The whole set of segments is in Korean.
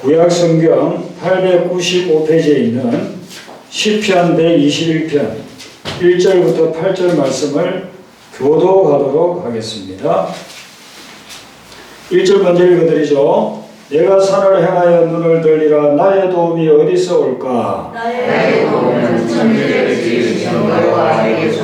구약 성경 895페이지에 있는 시편 121편 1절부터 8절 말씀을 교도하도록 하겠습니다. 1절 먼저 읽어드리죠. 내가 산을 향하여 눈을 들리라 나의 도움이 어디서 올까? 나의 도움은 천지를 지으신 여호와에게서.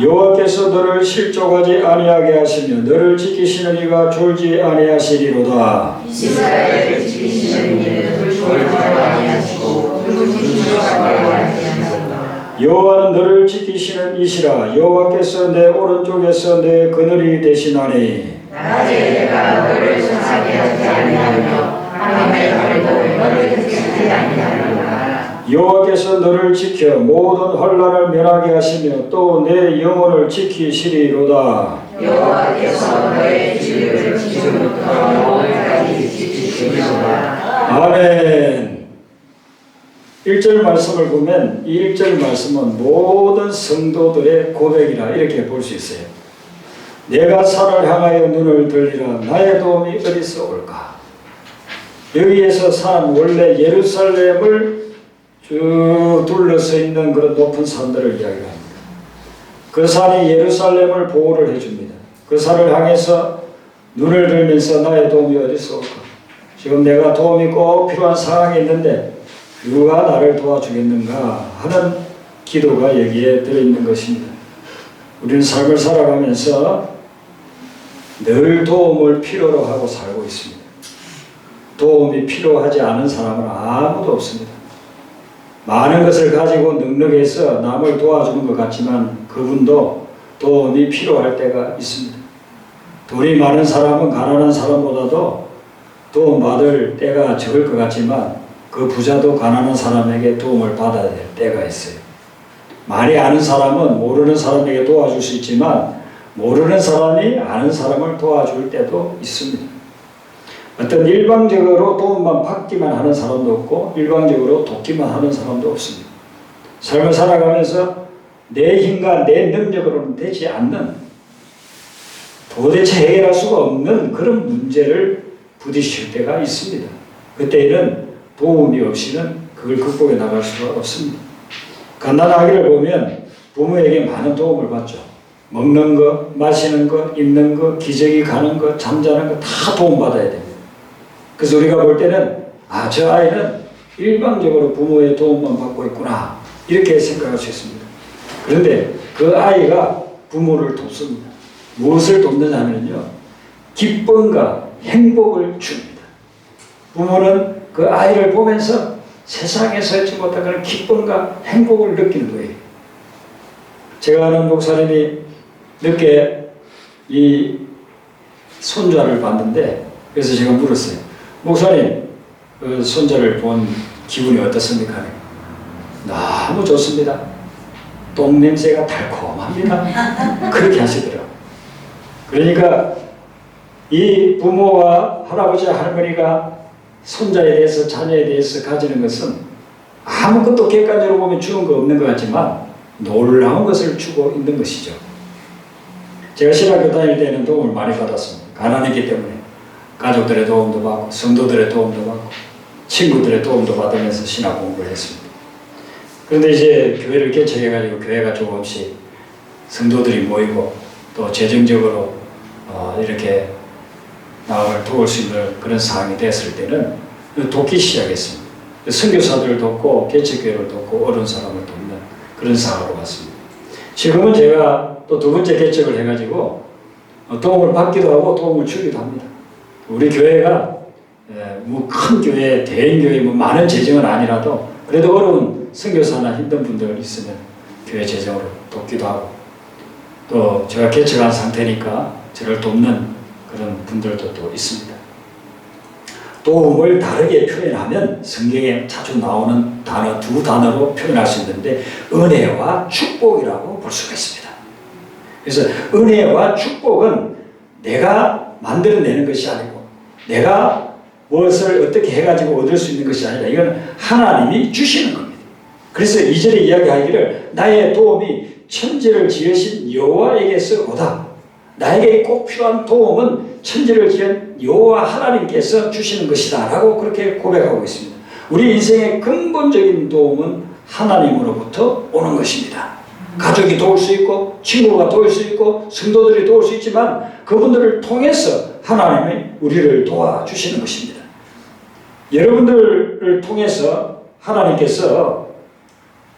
여호와께서 너를 실족하지 아니하게 하시며 너를 지키시는 이가 졸지 아니하시리로다. 이스라엘을 지키시는 이는 졸지 아니하시고 굶주리지 아니하시리라. 여호와는 너를 지키시는 이시라 여호와께서 내 오른쪽에서 내 그늘이 되시나니 낮에 내가 너를 상하게 하지 아니하며 밤에 너를. 여호와께서 너를 지켜 모든 환란을 면하게 하시며 또 내 영혼을 지키시리로다. 여호와께서 너의 지금부터 지키시리로다. 아멘. 1절 말씀을 보면 이 1절 말씀은 모든 성도들의 고백이라 이렇게 볼 수 있어요. 내가 산을 향하여 눈을 들리라 나의 도움이 어디서 올까? 여기에서 산 원래 예루살렘을 쭉 둘러서 있는 그런 높은 산들을 이야기합니다. 그 산이 예루살렘을 보호를 해줍니다. 그 산을 향해서 눈을 들면서 나의 도움이 어디서 올까? 지금 내가 도움이 꼭 필요한 상황이 있는데 누가 나를 도와주겠는가 하는 기도가 여기에 들어있는 것입니다. 우리는 삶을 살아가면서 늘 도움을 필요로 하고 살고 있습니다. 도움이 필요하지 않은 사람은 아무도 없습니다. 많은 것을 가지고 능력해서 남을 도와주는 것 같지만 그분도 도움이 필요할 때가 있습니다. 돈이 많은 사람은 가난한 사람보다도 도움 받을 때가 적을 것 같지만 그 부자도 가난한 사람에게 도움을 받아야 될 때가 있어요. 많이 아는 사람은 모르는 사람에게 도와줄 수 있지만 모르는 사람이 아는 사람을 도와줄 때도 있습니다. 어떤 일방적으로 도움만 받기만 하는 사람도 없고 일방적으로 돕기만 하는 사람도 없습니다. 삶을 살아가면서 내 힘과 내 능력으로는 되지 않는 도대체 해결할 수가 없는 그런 문제를 부딪힐 때가 있습니다. 그때에는 도움이 없이는 그걸 극복해 나갈 수가 없습니다. 갓난아기를 보면 부모에게 많은 도움을 받죠. 먹는 거, 마시는 거, 입는 거, 기저귀 가는 거, 잠자는 거다 도움받아야 됩니다. 그래서 우리가 볼 때는 아, 저 아이는 일방적으로 부모의 도움만 받고 있구나. 이렇게 생각할 수 있습니다. 그런데 그 아이가 부모를 돕습니다. 무엇을 돕느냐면요. 기쁨과 행복을 줍니다. 부모는 그 아이를 보면서 세상에서 얻지 못한 그런 기쁨과 행복을 느끼는 거예요. 제가 아는 목사님이 늦게 이 손자를 봤는데 그래서 제가 물었어요. 목사님, 그 손자를 본 기분이 어떻습니까? 너무 좋습니다. 똥 냄새가 달콤합니다. 그렇게 하시더라고요. 그러니까 이 부모와 할아버지 할머니가 손자에 대해서 자녀에 대해서 가지는 것은 아무것도 객관적으로 보면 주는 거 없는 것 같지만 놀라운 것을 주고 있는 것이죠. 제가 신학교 다닐 때는 도움을 많이 받았습니다. 가난했기 때문에 가족들의 도움도 받고 성도들의 도움도 받고 친구들의 도움도 받으면서 신학 공부를 했습니다. 그런데 이제 교회를 개척해가지고 교회가 조금씩 성도들이 모이고 또 재정적으로 어, 이렇게 나를 도울 수 있는 그런 상황이 됐을 때는 돕기 시작했습니다. 선교사들을 돕고 개척교회를 돕고 어려운 사람을 돕는 그런 상황으로 갔습니다. 지금은 제가 또 두 번째 개척을 해가지고 어, 도움을 받기도 하고 도움을 주기도 합니다. 우리 교회가 뭐 큰 교회, 대형 교회, 뭐 많은 재정은 아니라도 그래도 어려운 선교사나 힘든 분들 있으면 교회 재정으로 돕기도 하고 또 제가 개척한 상태니까 저를 돕는 그런 분들도 또 있습니다. 도움을 다르게 표현하면 성경에 자주 나오는 단어 두 단어로 표현할 수 있는데 은혜와 축복이라고 볼 수가 있습니다. 그래서 은혜와 축복은 내가 만들어내는 것이 아니고 내가 무엇을 어떻게 해가지고 얻을 수 있는 것이 아니라 이건 하나님이 주시는 겁니다. 그래서 이절에 이야기하기를 나의 도움이 천지를 지으신 여호와에게서 오다. 나에게 꼭 필요한 도움은 천지를 지은 여호와 하나님께서 주시는 것이다 라고 그렇게 고백하고 있습니다. 우리 인생의 근본적인 도움은 하나님으로부터 오는 것입니다. 가족이 도울 수 있고 친구가 도울 수 있고 성도들이 도울 수 있지만 그분들을 통해서 하나님이 우리를 도와주시는 것입니다. 여러분들을 통해서 하나님께서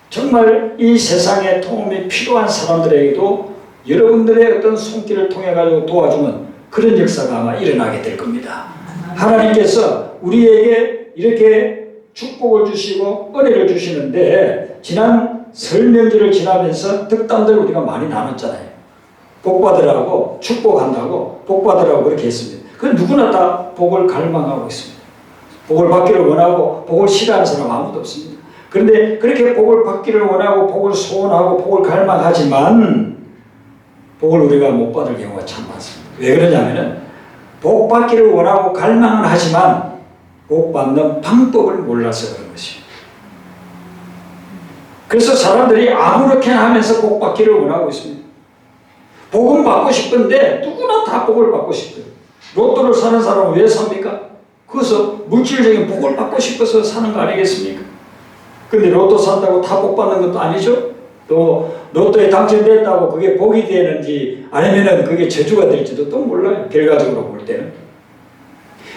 정말 이 세상에 도움이 필요한 사람들에게도 여러분들의 어떤 손길을 통해 가지고 도와주는 그런 역사가 아마 일어나게 될 겁니다. 하나님께서 우리에게 이렇게 축복을 주시고 은혜를 주시는데 지난 설 명절을 지나면서 득담들 우리가 많이 나눴잖아요. 복 받으라고 축복한다고 복 받으라고 그렇게 했습니다. 그 누구나 다 복을 갈망하고 있습니다. 복을 받기를 원하고 복을 싫어하는 사람 아무도 없습니다. 그런데 그렇게 복을 받기를 원하고 복을 소원하고 복을 갈망하지만 복을 우리가 못 받을 경우가 참 많습니다. 왜 그러냐면은 복 받기를 원하고 갈망은 하지만 복 받는 방법을 몰라서 그런 것이에요. 그래서 사람들이 아무렇게나 하면서 복 받기를 원하고 있습니다. 복은 받고 싶은데 누구나 다 복을 받고 싶어요. 로또를 사는 사람은 왜 삽니까? 그래서 물질적인 복을 받고 싶어서 사는 거 아니겠습니까? 근데 로또 산다고 다 복 받는 것도 아니죠? 또 로또에 당첨됐다고 그게 복이 되는지 아니면은 그게 저주가 될지도 또 몰라요. 결과적으로 볼 때는.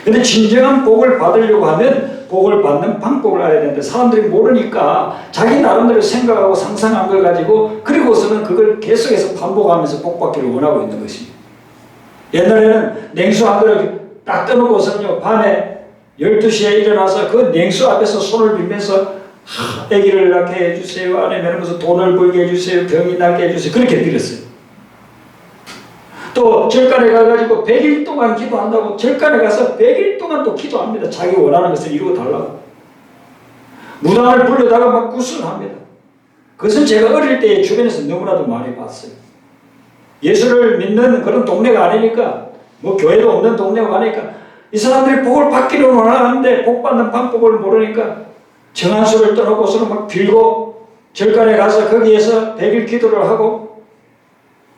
근데 진정한 복을 받으려고 하면 복을 받는 방법을 알아야 되는데 사람들이 모르니까 자기 나름대로 생각하고 상상한 걸 가지고 그리고서는 그걸 계속해서 반복하면서 복 받기를 원하고 있는 것입니다. 옛날에는 냉수 한 그릇 딱 떠놓고서는요 밤에 12시에 일어나서 그 냉수 앞에서 손을 빌면서 하, 아기를 낳게 해주세요. 아니면 무슨 돈을 벌게 해주세요. 병이 낫게 해주세요. 그렇게 빌었어요. 또 절간에 가가지고 100일 동안 기도한다고 절간에 가서 100일 동안 또 기도합니다. 자기 원하는 것을 이루어 달라고. 무당을 불러다가 막 구슬합니다. 그것은 제가 어릴 때 주변에서 너무나도 많이 봤어요 예수를 믿는 그런 동네가 아니니까 뭐 교회도 없는 동네가 아니니까 이 사람들이 복을 받기를 원하는데 복 받는 방법을 모르니까 정한 수를 떠놓고서는 막 빌고 절간에 가서 거기에서 백일 기도를 하고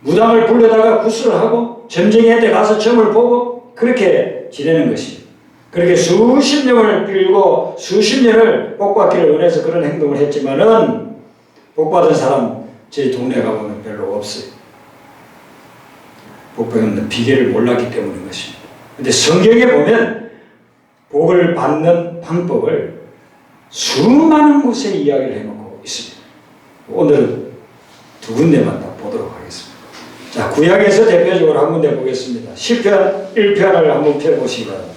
무당을 불러다가 구슬을 하고 점쟁이한테 가서 점을 보고 그렇게 지내는 것입니다. 그렇게 수십 년을 빌고 수십 년을 복 받기를 원해서 그런 행동을 했지만은 복 받은 사람 제 동네 가보면 별로 없어요. 복 받는 비결을 몰랐기 때문인 것입니다. 근데 성경에 보면 복을 받는 방법을 수많은 곳에 이야기를 해놓고 있습니다. 오늘은 두 군데만 다 보도록 하겠습니다. 자, 구약에서 대표적으로 한 군데 보겠습니다. 10편 1편을 한번 펴보시기 바랍니다.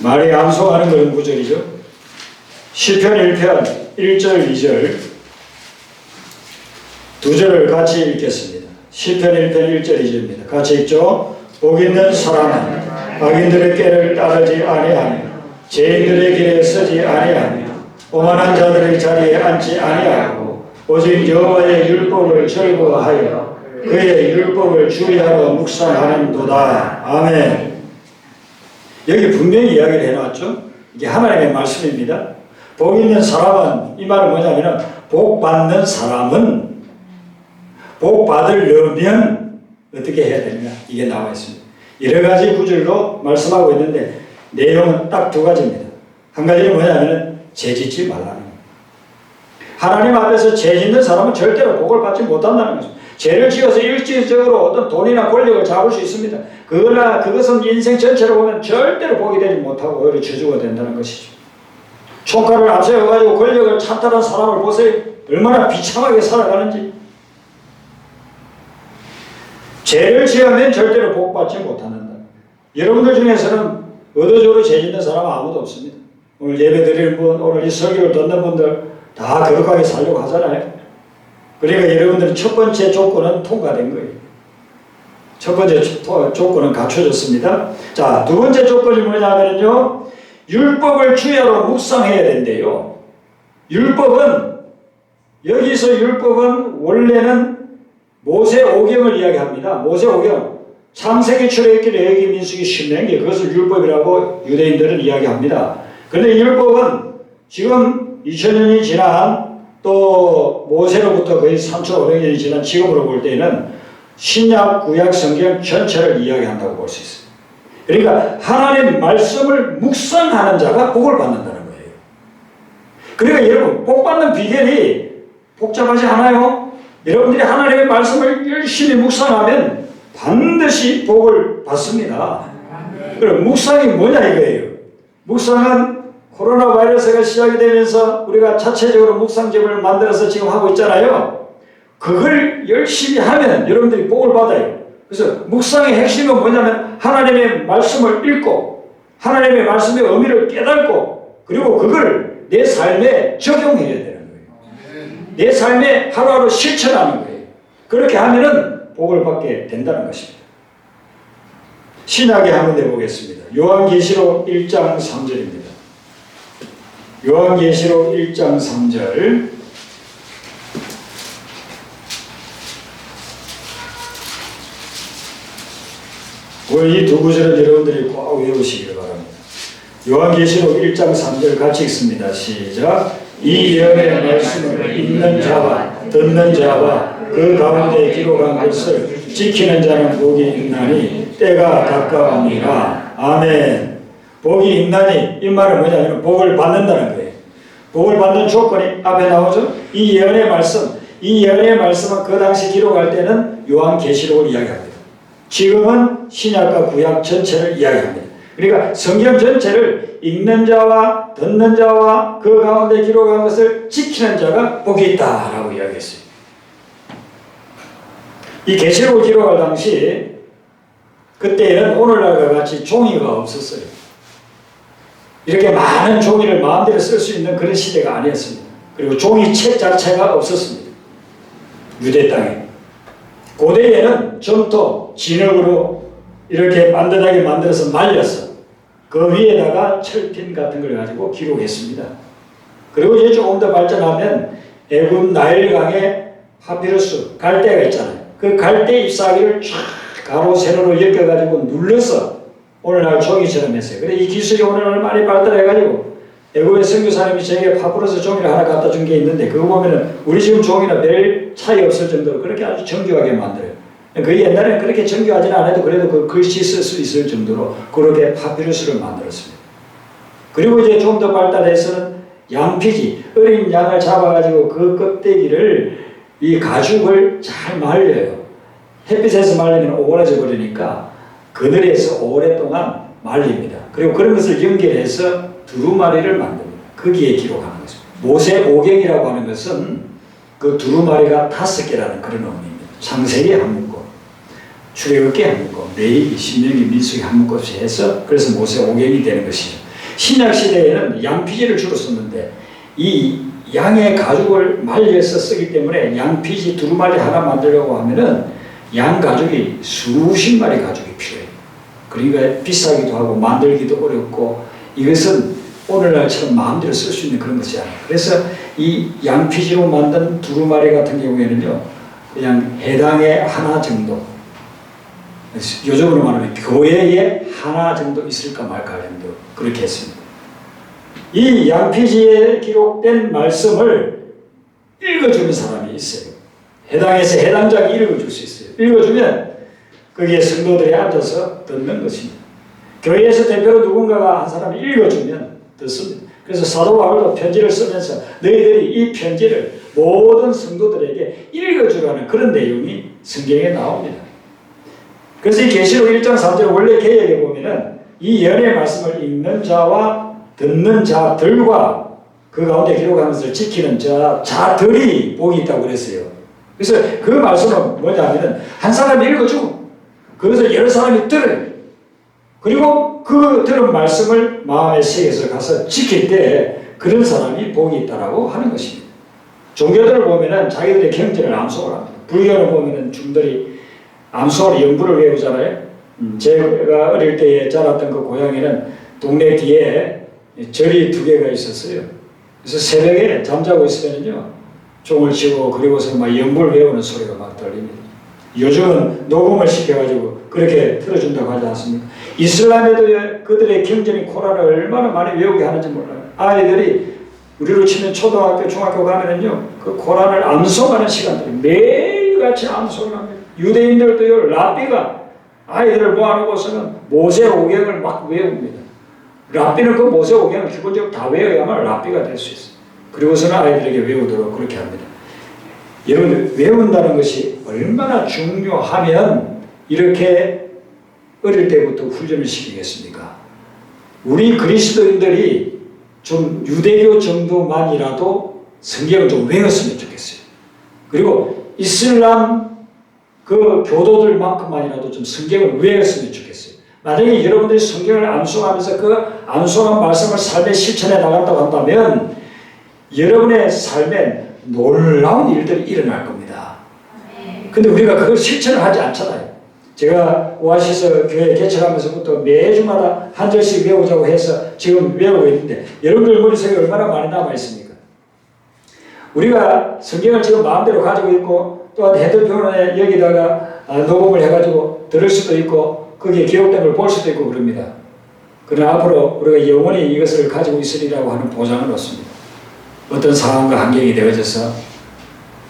말이 암송하는 그런 구절이죠. 10편 1편 1절 2절 두 절을 같이 읽겠습니다. 10편 1편 1절 2절입니다. 같이 읽죠. 복 있는 사람은 악인들의 꾀를 따르지 아니하며 죄인들의 길에 서지 아니하며 오만한 자들의 자리에 앉지 아니하고 오직 여호와의 율법을 즐거워하여 그의 율법을 주의하러 묵상하는도다. 아멘. 여기 분명히 이야기를 해놨죠. 이게 하나님의 말씀입니다. 복 있는 사람은 이 말은 뭐냐면은 복 받는 사람은 복 받으려면 어떻게 해야 되느냐 이게 나와 있습니다. 여러 가지 구절로 말씀하고 있는데 내용은 딱 두 가지입니다. 한 가지는 뭐냐면은 죄짓지 말라는 겁니다. 하나님 앞에서 죄 짓는 사람은 절대로 복을 받지 못한다는 것입니다. 죄를 지어서 일시적으로 어떤 돈이나 권력을 잡을 수 있습니다. 그러나 그것은 인생 전체로 보면 절대로 복이 되지 못하고 오히려 저주가 된다는 것이죠. 총칼을 앞세워가지고 권력을 찬탈한 사람을 보세요. 얼마나 비참하게 살아가는지. 죄를 지으면 절대로 복받지 못한다. 여러분들 중에서는 의도적으로 죄 짓는 사람은 아무도 없습니다. 오늘 예배 드리는 분, 오늘 이 설교를 듣는 분들 다 거룩하게 살려고 하잖아요. 그러니까 여러분들은 첫 번째 조건은 통과된 거예요. 첫 번째 조- 조건은 갖춰졌습니다. 자, 두 번째 조건이 뭐냐면요. 율법을 주야로 묵상해야 된대요. 율법은 여기서 율법은 원래는 모세 오경을 이야기합니다. 모세 오경. 창세기 출애굽기 레위기 민수기 신명기 그것을 율법이라고 유대인들은 이야기합니다. 그런데 율법은 지금 2000년이 지난 또 모세로부터 거의 3,500년이 지난 지금으로 볼 때는 신약, 구약 성경 전체를 이야기한다고 볼 수 있어요. 그러니까 하나님 말씀을 묵상하는 자가 복을 받는다는 거예요. 그러니까 여러분 복 받는 비결이 복잡하지 않아요. 여러분들이 하나님의 말씀을 열심히 묵상하면 반드시 복을 받습니다. 그럼 묵상이 뭐냐 이거예요. 묵상은 코로나 바이러스가 시작이 되면서 우리가 자체적으로 묵상집을 만들어서 지금 하고 있잖아요. 그걸 열심히 하면 여러분들이 복을 받아요. 그래서 묵상의 핵심은 뭐냐면 하나님의 말씀을 읽고 하나님의 말씀의 의미를 깨닫고 그리고 그걸 내 삶에 적용해야 거예요. 내 삶에 하루하루 실천하는 거예요. 그렇게 하면은 복을 받게 된다는 것입니다. 신약에 한번 내보겠습니다. 요한계시록 1장 3절입니다. 요한계시록 1장 3절 오늘 이 두 구절은 여러분들이 꼭 외우시기를 바랍니다. 요한계시록 1장 3절 같이 읽습니다. 시작. 이 예언의 말씀을 읽는 자와 듣는 자와 그 가운데 기록한 것을 지키는 자는 복이 있나니 때가 가까우니라. 아멘. 복이 있나니 이 말은 뭐냐면 복을 받는다는 거예요. 복을 받는 조건이 앞에 나오죠. 이 예언의 말씀, 이 예언의 말씀은 그 당시 기록할 때는 요한 계시록을 이야기합니다. 지금은 신약과 구약 전체를 이야기합니다. 그러니까 성경 전체를 읽는 자와 듣는 자와 그 가운데 기록한 것을 지키는 자가 복이 있다라고 이야기했어요. 이 계시록을 기록할 당시 그때에는 오늘날과 같이 종이가 없었어요. 이렇게 많은 종이를 마음대로 쓸 수 있는 그런 시대가 아니었습니다. 그리고 종이책 자체가 없었습니다. 유대 땅에. 고대에는 점토, 진흙으로 이렇게 반듯하게 만들어서 말려서 그 위에다가 철핀 같은 걸 가지고 기록했습니다. 그리고 이제 조금 더 발전하면 애굽 나일강에 파피루스 갈대가 있잖아요. 그 갈대 잎사귀를 쫙 가로 세로로 엮어가지고 눌러서 오늘날 종이처럼 했어요. 그래 이 기술이 오늘날 많이 발달해가지고 애굽의 선교사님이 저에게 파피루스 종이를 하나 갖다 준 게 있는데 그거 보면은 우리 지금 종이나 별 차이 없을 정도로 그렇게 아주 정교하게 만들어요. 그 옛날에는 그렇게 정교하지는 않아도 그래도 그 글씨 쓸 수 있을 정도로 그렇게 파피루스를 만들었습니다. 그리고 이제 좀 더 발달해서는 양피지 어린 양을 잡아가지고 그 껍데기를 이 가죽을 잘 말려요. 햇빛에서 말리면 오그라져 버리니까 그늘에서 오랫동안 말립니다. 그리고 그런 것을 연결해서 두루마리를 만듭니다. 거기에 기록하는 것입니다. 모세 오경이라고 하는 것은 그 두루마리가 다섯 개라는 그런 의미입니다. 창세기 한 문고, 출애굽기 한 문고, 레위기, 신명기, 민수기 한 문고씩 해서 그래서 모세 오경이 되는 것이죠. 신약 시대에는 양피지를 주로 썼는데 이 양의 가죽을 말려서 쓰기 때문에 양피지 두루마리 하나 만들려고 하면은 양 가죽이 수십 마리 가죽이 필요해요. 그러니까 비싸기도 하고 만들기도 어렵고 이것은 오늘날처럼 마음대로 쓸 수 있는 그런 것이 아니에요. 그래서 이 양피지로 만든 두루마리 같은 경우에는요, 그냥 해당의 하나 정도, 요즘으로 말하면 교회에 하나 정도 있을까 말까 정도 그렇게 했습니다. 이 양피지에 기록된 말씀을 읽어주는 사람이 있어요. 해당에서 해당자가 읽어줄 수 있어요. 읽어주면 거기에 성도들이 앉아서 듣는 것입니다. 교회에서 대표로 누군가가 한 사람이 읽어주면 듣습니다. 그래서 사도 바울도 편지를 쓰면서 너희들이 이 편지를 모든 성도들에게 읽어주라는 그런 내용이 성경에 나옵니다. 그래서 이 계시록 1장 3절 원래 개혁에 보면은 이 연의 말씀을 읽는 자와 듣는 자들과 그 가운데 것을 지키는 자, 자들이 복이 있다고 그랬어요. 그래서 그 말씀은 뭐냐면은 한 사람이 읽어주고 그것을 여러 사람이 들어요. 그리고 그 들은 말씀을 마음에 새겨서 가서 지킬 때 그런 사람이 복이 있다라고 하는 것입니다. 종교들을 보면은 자기들의 경전을 암송을 합니다. 불교를 보면은 중들이 암송을 연부를 외우잖아요. 음, 제가 어릴 때 자랐던 그 고향에는 동네 뒤에 절이 두 개가 있었어요. 그래서 새벽에 잠자고 있으면요 종을 치고 그리고서 막 연부를 외우는 소리가 막 들립니다. 요즘은 녹음을 시켜가지고 그렇게 틀어준다고 하지 않습니까? 이슬람에도 그들의 경전이 코란을 얼마나 많이 외우게 하는지 몰라요. 아이들이 우리로 치면 초등학교, 중학교 가면은요, 그 코란을 암송하는 시간들이 매일같이 암송을 합니다. 유대인들도요 라비가 아이들을 모아놓고서는 모세 오경을 막 외웁니다. 라비는 그 모세 오경을 기본적으로 다 외워야만 라비가 될 수 있어요. 그리고서는 아이들에게 외우도록 그렇게 합니다. 여러분 외운다는 것이 얼마나 중요하면 이렇게 어릴 때부터 훈련을 시키겠습니까? 우리 그리스도인들이 좀 유대교 정도만이라도 성경을 좀 외웠으면 좋겠어요. 그리고 이슬람 그 교도들만큼만이라도 좀 성경을 외웠으면 좋겠어요. 만약에 여러분들이 성경을 암송하면서 그 암송한 말씀을 삶에 실천해 나간다고 한다면 여러분의 삶에 놀라운 일들이 일어날 겁니다. 근데 우리가 그걸 실천을 하지 않잖아요. 제가 오아시스 교회 개척하면서부터 매주마다 한 절씩 외우자고 해서 지금 외우고 있는데 여러분들 머릿속에 얼마나 많이 남아 있습니까? 우리가 성경을 지금 마음대로 가지고 있고 또한 헤드폰에 여기다가 아, 녹음을 해가지고 들을 수도 있고 거기에 기록된 걸 볼 수도 있고 그럽니다. 그러나 앞으로 우리가 영원히 이것을 가지고 있으리라고 하는 보장은 없습니다. 어떤 상황과 환경이 되어져서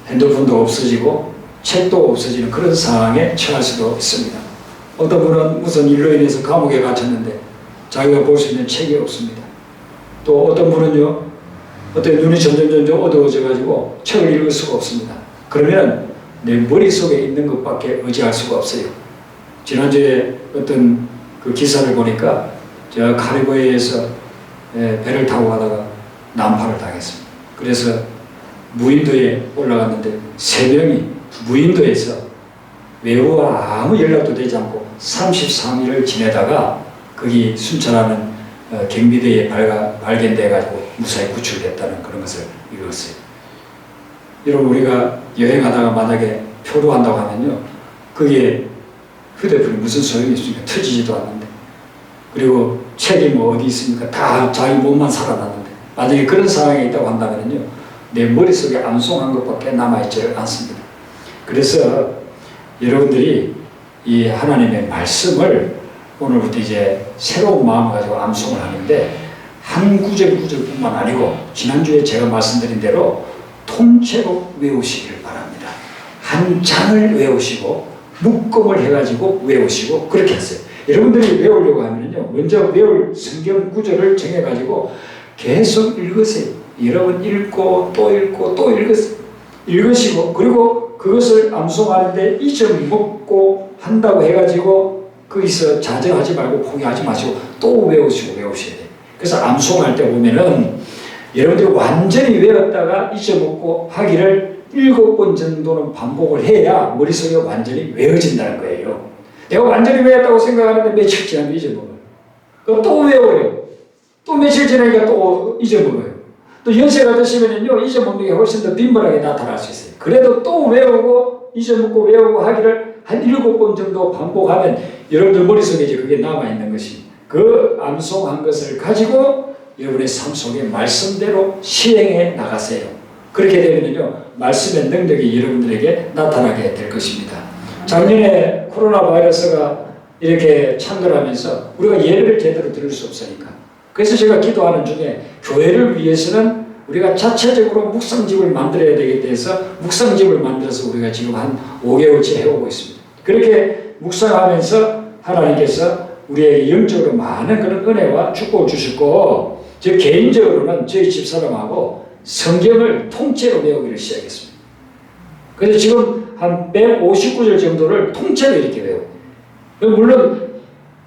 핸드폰도 없어지고 책도 없어지는 그런 상황에 처할 수도 있습니다. 어떤 분은 무슨 일로 인해서 감옥에 갇혔는데 자기가 볼 수 있는 책이 없습니다. 또 어떤 분은요, 어떤 눈이 점점 점점 어두워져 가지고 책을 읽을 수가 없습니다. 그러면 내 머릿속에 있는 것밖에 의지할 수가 없어요. 지난주에 어떤 그 기사를 보니까 저 카리브해에서 예, 배를 타고 가다가 난파를 당했습니다. 그래서 무인도에 올라갔는데 세 명이 무인도에서 외우와 아무 연락도 되지 않고 33일을 지내다가 거기 순천하는 어, 경비대에 발가, 발견돼 가지고 무사히 구출됐다는 그런 것을 읽었어요. 여러분 우리가 여행하다가 만약에 표로 한다고 하면요, 거기에 휴대폰이 무슨 소용이 있습니까? 터지지도 않는데. 그리고 책이 뭐 어디 있습니까? 다 자기 몸만 살아났는데. 만약에 그런 상황에 있다고 한다면요, 내 머릿속에 암송한 것밖에 남아있지 않습니다. 그래서 여러분들이 이 하나님의 말씀을 오늘부터 이제 새로운 마음을 가지고 암송을 하는데 한 구절 구절뿐만 아니고 지난주에 제가 말씀드린 대로 통째로 외우시기를 바랍니다. 한 장을 외우시고 묶음을 해가지고 외우시고 그렇게 하세요. 여러분들이 외우려고 하면요 먼저 외울 성경 구절을 정해가지고 계속 읽으세요. 여러분 읽고 또 읽고 또 읽으세요. 읽으시고 그리고 그것을 암송하는데 잊어먹고 한다고 해가지고 거기서 좌절하지 말고 포기하지 마시고 또 외우시고 외우셔야 돼요. 그래서 암송할 때 보면은 여러분들이 완전히 외웠다가 잊어먹고 하기를 일곱 번 정도는 반복을 해야 머릿속에 완전히 외워진다는 거예요. 내가 완전히 외웠다고 생각하는데 며칠 지나면 잊어먹어요. 또 외워요. 또 며칠 지나니까 또 잊어먹어요. 또 연세가 드시면요 잊어먹는 게 훨씬 더 빈번하게 나타날 수 있어요. 그래도 또 외우고 잊어먹고 외우고 하기를 한 일곱 번 정도 반복하면 여러분들 머릿속에 이제 그게 남아있는 것이 그 암송한 것을 가지고 여러분의 삶 속에 말씀대로 시행해 나가세요. 그렇게 되면요 말씀의 능력이 여러분들에게 나타나게 될 것입니다. 작년에 코로나 바이러스가 이렇게 창궐하면서 우리가 예배를 제대로 드릴 수 없으니까 그래서 제가 기도하는 중에 교회를 위해서는 우리가 자체적으로 묵상집을 만들어야 되기 때문에 묵상집을 만들어서 우리가 지금 한 5개월째 해오고 있습니다. 그렇게 묵상하면서 하나님께서 우리에게 영적으로 많은 그런 은혜와 축복을 주셨고 저 개인적으로는 저희 집사람하고 성경을 통째로 외우기를 시작했습니다. 그래서 지금 한 159절 정도를 통째로 이렇게 외워요. 물론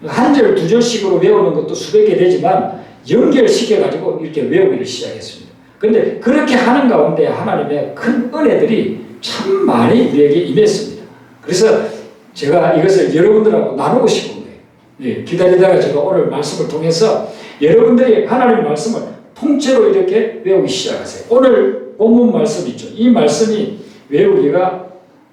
한 절, 두 절씩으로 외우는 것도 수백 개 되지만 연결시켜가지고 이렇게 외우기를 시작했습니다. 근데 그렇게 하는 가운데 하나님의 큰 은혜들이 참 많이 우리에게 임했습니다. 그래서 제가 이것을 여러분들하고 나누고 싶은 거예요. 예, 기다리다가 제가 오늘 말씀을 통해서 여러분들이 하나님 말씀을 통째로 이렇게 외우기 시작하세요. 오늘 본문 말씀 있죠. 이 말씀이 외우기가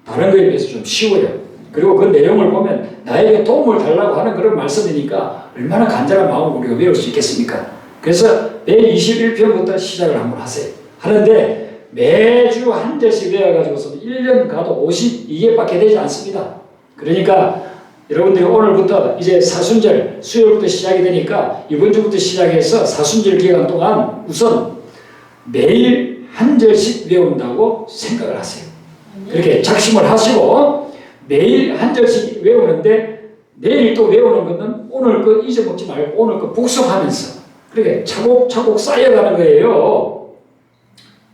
다른 거에 비해서 좀 쉬워요. 그리고 그 내용을 보면 나에게 도움을 달라고 하는 그런 말씀이니까 얼마나 간절한 마음으로 우리가 외울 수 있겠습니까? 그래서 121편부터 시작을 한번 하세요. 하는데 매주 한 절씩 외워가지고서 1년 가도 52개밖에 되지 않습니다. 그러니까 여러분들이 오늘부터 이제 사순절 수요일부터 시작이 되니까 이번 주부터 시작해서 사순절 기간 동안 우선 매일 한 절씩 외운다고 생각을 하세요. 그렇게 작심을 하시고 매일 한 절씩 외우는데 내일 또 외우는 것은 오늘 거 잊어먹지 말고 오늘 거 복습하면서 그렇게 차곡차곡 쌓여가는 거예요.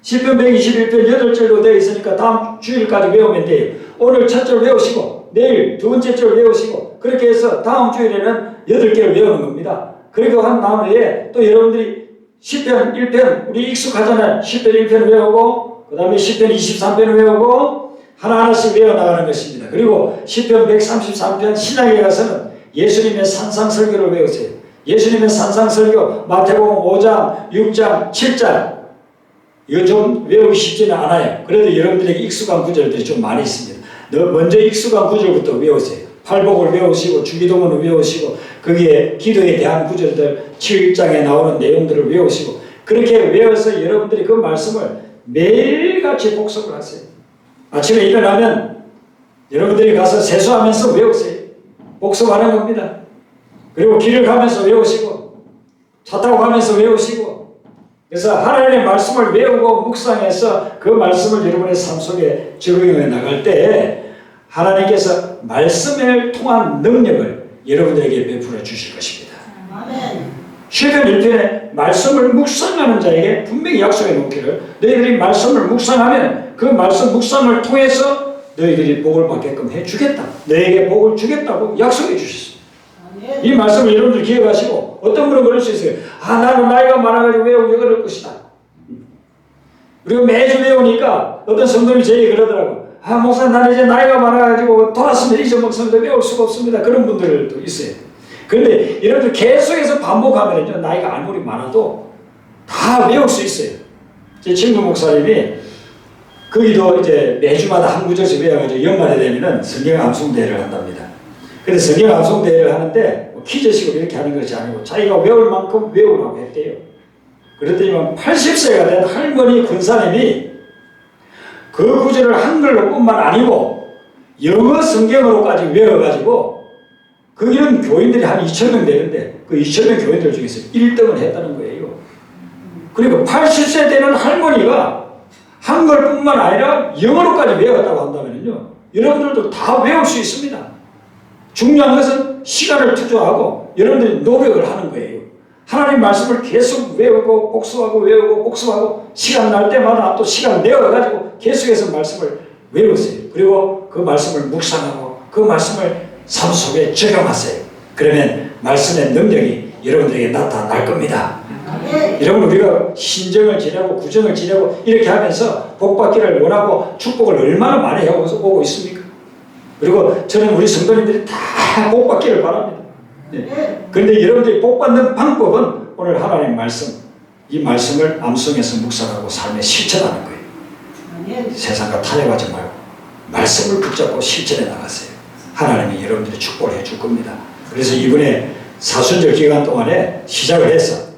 10편 121편 8절로 되어 있으니까 다음 주일까지 외우면 돼요. 오늘 첫 절 외우시고 내일 두 번째 절 외우시고 그렇게 해서 다음 주일에는 8개를 외우는 겁니다. 그리고 한 다음 후에 또 여러분들이 10편 1편 우리 익숙하잖아요. 10편 1편 외우고 그 다음에 10편 23편 외우고 하나하나씩 외워나가는 것입니다. 그리고 10편 133편 신약에 가서는 예수님의 산상설교를 외우세요. 예수님의 산상설교 마태복음 5장, 6장, 7장 이거 좀 외우기 쉽지는 않아요. 그래도 여러분들에게 익숙한 구절들이 좀 많이 있습니다. 너 먼저 익숙한 구절부터 외우세요. 팔복을 외우시고 주기도문을 외우시고 거기에 기도에 대한 구절들 7장에 나오는 내용들을 외우시고 그렇게 외워서 여러분들이 그 말씀을 매일같이 복습을 하세요. 아침에 일어나면 여러분들이 가서 세수하면서 외우세요. 복습하는 겁니다. 그리고 길을 가면서 외우시고 차 타고 가면서 외우시고 그래서 하나님의 말씀을 외우고 묵상해서 그 말씀을 여러분의 삶 속에 적용해 나갈 때 하나님께서 말씀을 통한 능력을 여러분들에게 베풀어 주실 것입니다. 시편 1편에 말씀을 묵상하는 자에게 분명히 약속해 놓기를 너희들이 말씀을 묵상하면 그 말씀 묵상을 통해서 너희들이 복을 받게끔 해 주겠다. 너에게 복을 주겠다고 약속해 주셨습니다. 이 말씀을 여러분들 기억하시고 어떤 분은 그럴 수 있어요. 아 나는 나이가 많아가지고 외우기 어려울 것이다. 그리고 매주 외우니까 어떤 성도님이 제게 그러더라고. 아 목사 나는 이제 나이가 많아가지고 돌았으면 잊어먹습니다. 외울 수가 없습니다. 그런 분들도 있어요. 그런데 여러분들 계속해서 반복하면요 나이가 아무리 많아도 다 외울 수 있어요. 제 친구 목사님이 거기도 이제 매주마다 한 구절씩 외워가지고 연말에 되면은 성경 암송 대회를 한답니다. 근데 성경 암송 대회를 하는데 뭐 퀴즈식으로 이렇게 하는 것이 아니고 자기가 외울 만큼 외우라고 했대요. 그랬더니만 80세가 된 할머니 권사님이 그 구절을 한글로뿐만 아니고 영어 성경으로까지 외워가지고 거기는 교인들이 한 2천 명 되는데 그 2천 명 교인들 중에서 1등을 했다는 거예요. 그리고 80세 되는 할머니가 한글뿐만 아니라 영어로까지 외웠다고 한다면요. 여러분들도 다 외울 수 있습니다. 중요한 것은 시간을 투자하고 여러분들이 노력을 하는 거예요. 하나님 말씀을 계속 외우고 복습하고 외우고 복습하고 시간 날 때마다 또 시간 내어가지고 계속해서 말씀을 외우세요. 그리고 그 말씀을 묵상하고 그 말씀을 삶 속에 적용하세요. 그러면 말씀의 능력이 여러분들에게 나타날 겁니다. 여러분 우리가 신정을 지내고 구정을 지내고 이렇게 하면서 복받기를 원하고 축복을 얼마나 많이 해오고 오고 있습니까? 그리고 저는 우리 성도님들이 다 복받기를 바랍니다. 네. 그런데 여러분들이 복받는 방법은 오늘 하나님 말씀 이 말씀을 암송해서 묵상하고 삶에 실천하는 거예요. 세상과 타협하지 말고 말씀을 붙잡고 실천해 나가세요. 하나님이 여러분들이 축복을 해 줄 겁니다. 그래서 이번에 사순절 기간 동안에 시작을 해서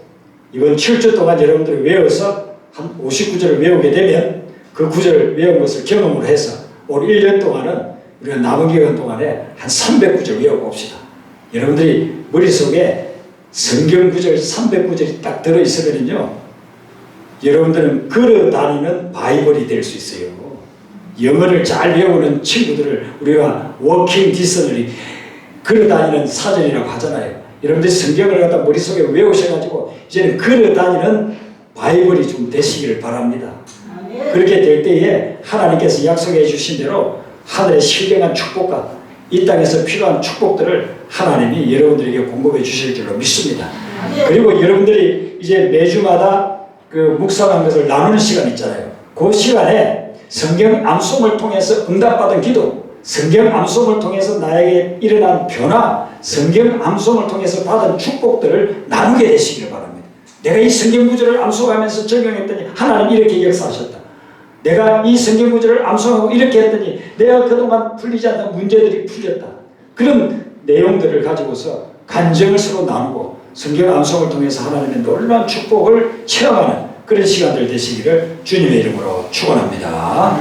이번 7주 동안 여러분들이 외워서 한 59절을 외우게 되면 그 구절을 외운 것을 경험을 해서 올 1년 동안은 우리가 남은 기간 동안에 한 300구절 외워봅시다. 여러분들이 머릿속에 성경 구절 300구절이 딱 들어있으면요. 여러분들은 걸어 다니는 바이블이 될 수 있어요. 영어를 잘 배우는 친구들을 우리가 워킹 디서널이 걸어 다니는 사전이라고 하잖아요. 여러분들이 성경을 갖다 머릿속에 외우셔가지고 이제는 걸어 다니는 바이블이 좀 되시기를 바랍니다. 그렇게 될 때에 하나님께서 약속해 주신 대로 하늘의 신령한 축복과 이 땅에서 필요한 축복들을 하나님이 여러분들에게 공급해 주실 줄로 믿습니다. 그리고 여러분들이 이제 매주마다 그 묵상한 것을 나누는 시간 있잖아요. 그 시간에 성경 암송을 통해서 응답받은 기도, 성경 암송을 통해서 나에게 일어난 변화, 성경 암송을 통해서 받은 축복들을 나누게 되시길 바랍니다. 내가 이 성경 구절을 암송하면서 적용했더니 하나님 이렇게 역사하셨다. 내가 이 성경 구절을 암송하고 이렇게 했더니 내가 그동안 풀리지 않던 문제들이 풀렸다. 그런 내용들을 가지고서 간증을 서로 나누고 성경 암송을 통해서 하나님의 놀라운 축복을 체험하는 그런 시간들 되시기를 주님의 이름으로 축원합니다.